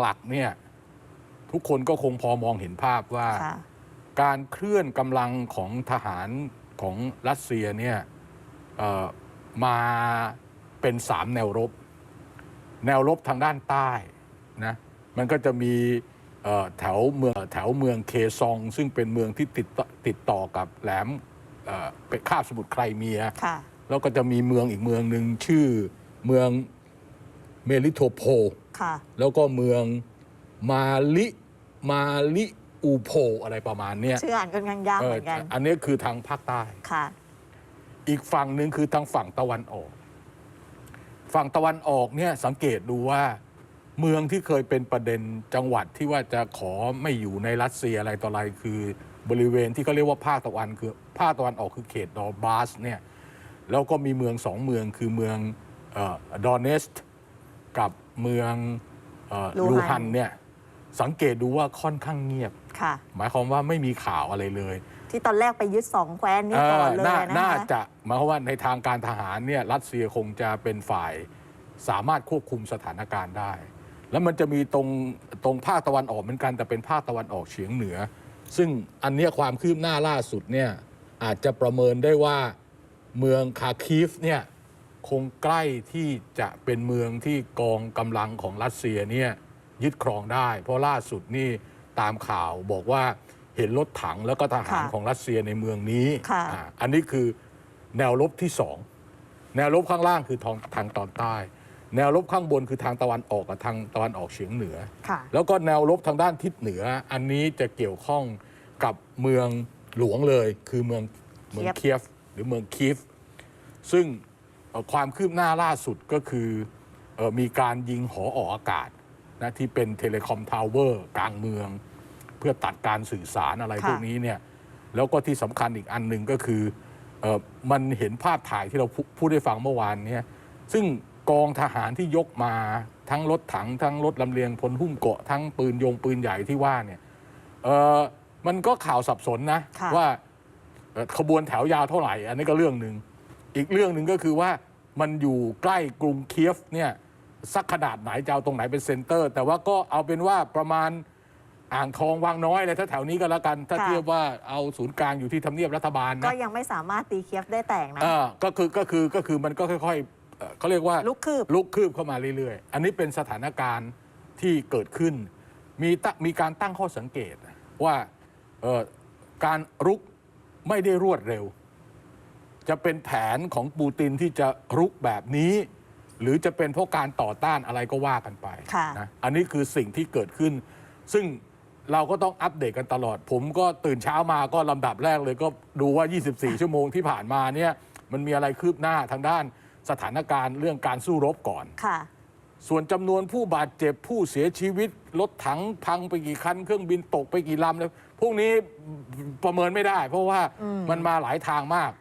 หลักๆเนี่ยทุกคนก็คงพอมองเห็นภาพว่าค่ะการเคลื่อนกำลังของทหารของรัสเซียเนี่ยเอ่อมาเป็นสามแนวรบ แนวรบทางด้านใต้นะมันก็จะมีเอ่อแถวเมืองแถวเมืองเคซอง ซึ่งเป็นเมืองที่ติดต่อติดต่อกับแหลมเอ่อเป็นคาบสมุทรไครเมียค่ะแล้วก็จะมีเมืองอีกเมืองหนึ่งชื่อเมืองเมลิโทโพ ค่ะ แล้วก็เมืองมาลิมาลิอูโพอะไรประมาณเนี้ยชื่ออ่านค่อนข้างยากเอเหอมือนกัน อันนี้คือทางภาคใต้ค่ะ อีกฝั่งหนึ่งคือทางฝั่งตะวันออก ฝั่งตะวันออกเนี่ยสังเกตดูว่าเมืองที่เคยเป็นประเด็นจังหวัดที่ว่าจะขอไม่อยู่ในรัสเซียอะไรต่ออะไรคือบริเวณที่เขาเรียกว่าภาคตะวันคือภาคตะวันออกคือเขตดอนบาสเนี่ยแล้วก็มีเมืองสองเมืองคือเมืองดอนเนสต์ กับเมืองเออลูลูฮันฮันเนี่ยสังเกตดูว่าค่อนข้างเงียบ ค่ะ หมายความว่าไม่มีข่าวอะไรเลยที่ตอนแรกไปยึดสองแคว้นนี้ก่อนเลยเออน่านะน่าคะ จะหมายความว่าในทางการทหารเนี่ยรัสเซียคงจะเป็นฝ่าย สามารถควบคุมสถานการณ์ได้ แล้วมันจะมีตรงตรงภาคตะวันออกเหมือนกันแต่เป็นภาคตะวันออกเฉียงเหนือ ซึ่งอันเนี้ยความคืบหน้าล่าสุดเนี่ยอาจจะประเมินได้ว่าเมืองคาคีฟเนี่ย คงใกล้ที่จะเป็นเมืองที่กองกำลังของรัสเซียเนี่ยยึดครองได้ เพราะล่าสุดนี่ตามข่าวบอกว่าเห็นรถถังแล้วก็ทหารค่ะของรัสเซียในเมืองนี้ค่ะ อ่าอันนี้คือแนวรบที่สอง แนวรบข้างล่างคือทางทางตอนใต้ แนวรบข้างบนคือทางตะวันออกกับทางตะวันออกเฉียงเหนือ ค่ะ แล้วก็แนวรบทางด้านทิศเหนือ อันนี้จะเกี่ยวข้องกับเมืองหลวงเลย คือเมืองเมืองเคียฟเคียฟหรือเมืองคีฟ ซึ่งเอ่อ ความคืบหน้าล่าสุดก็คือเออมีการยิงหอออกอากาศนะที่เป็นเทเลคอมทาวเวอร์กลางเมือง เพื่อตัดการสื่อสารอะไรค่ะพวกนี้เนี่ยแล้วก็ที่สำคัญอีกอันหนึ่งก็คือเออมันเห็นภาพถ่ายที่เราพูพูดได้ฟังเมื่อวานเนี่ยซึ่งกองทหารที่ยกมาทั้งรถถัง ทั้งรถลำเลียงพลหุ้มเกราะทั้งปืนยงปืนใหญ่ที่ว่าเนี่ยเออมันก็ข่าวสับสนนะค่ะว่าเอ่อขบวนแถวยาวเท่าไหร่ อันนี้ก็เรื่องหนึ่ง อีกเรื่องหนึ่งก็คือว่ามันอยู่ใกล้กรุงเคียฟเนี่ยสักขนาดไหนจะเอาตรงไหนเป็นเซ็นเตอร์ แต่ว่าก็เอาเป็นว่าประมาณอ่างทองวังน้อยอะไรถ้าแถวนี้ก็แล้วกัน ถ้าค่ะ เทียบว่าเอาศูนย์กลางอยู่ที่ทำเนียบรัฐบาลก็นะยังไม่สามารถตีเคียฟได้แตกนะ เออก็คือก็คือก็คือมันก็ค่อยๆเอ่อเขาเรียกว่า ลุกคืบ ลุกคืบเข้ามาเรื่อยๆ อันนี้เป็นสถานการณ์ที่เกิดขึ้น มีตะมีการตั้งข้อสังเกตว่าเอ่อการรุกไม่ได้รวดเร็ว จะเป็นแผนของปูตินที่จะรุกแบบนี้ หรือจะเป็นเพราะการต่อต้านอะไรก็ว่ากันไปค่ะนะอันนี้คือสิ่งที่เกิดขึ้น ซึ่งเราก็ต้องอัปเดตกันตลอด ผมก็ตื่นเช้ามาก็ลำดับแรกเลยก็ดูว่า 24 ชั่วโมงที่ผ่านมาเนี่ยมันมีอะไรคืบหน้าทางด้านสถานการณ์เรื่องการสู้รบก่อนค่ะส่วนจำนวนผู้บาดเจ็บผู้เสียชีวิต รถถังพังไปกี่คัน เครื่องบินตกไปกี่ลำเลยพวกนี้ประเมินไม่ได้ เพราะว่าอืมมันมาหลายทางมาก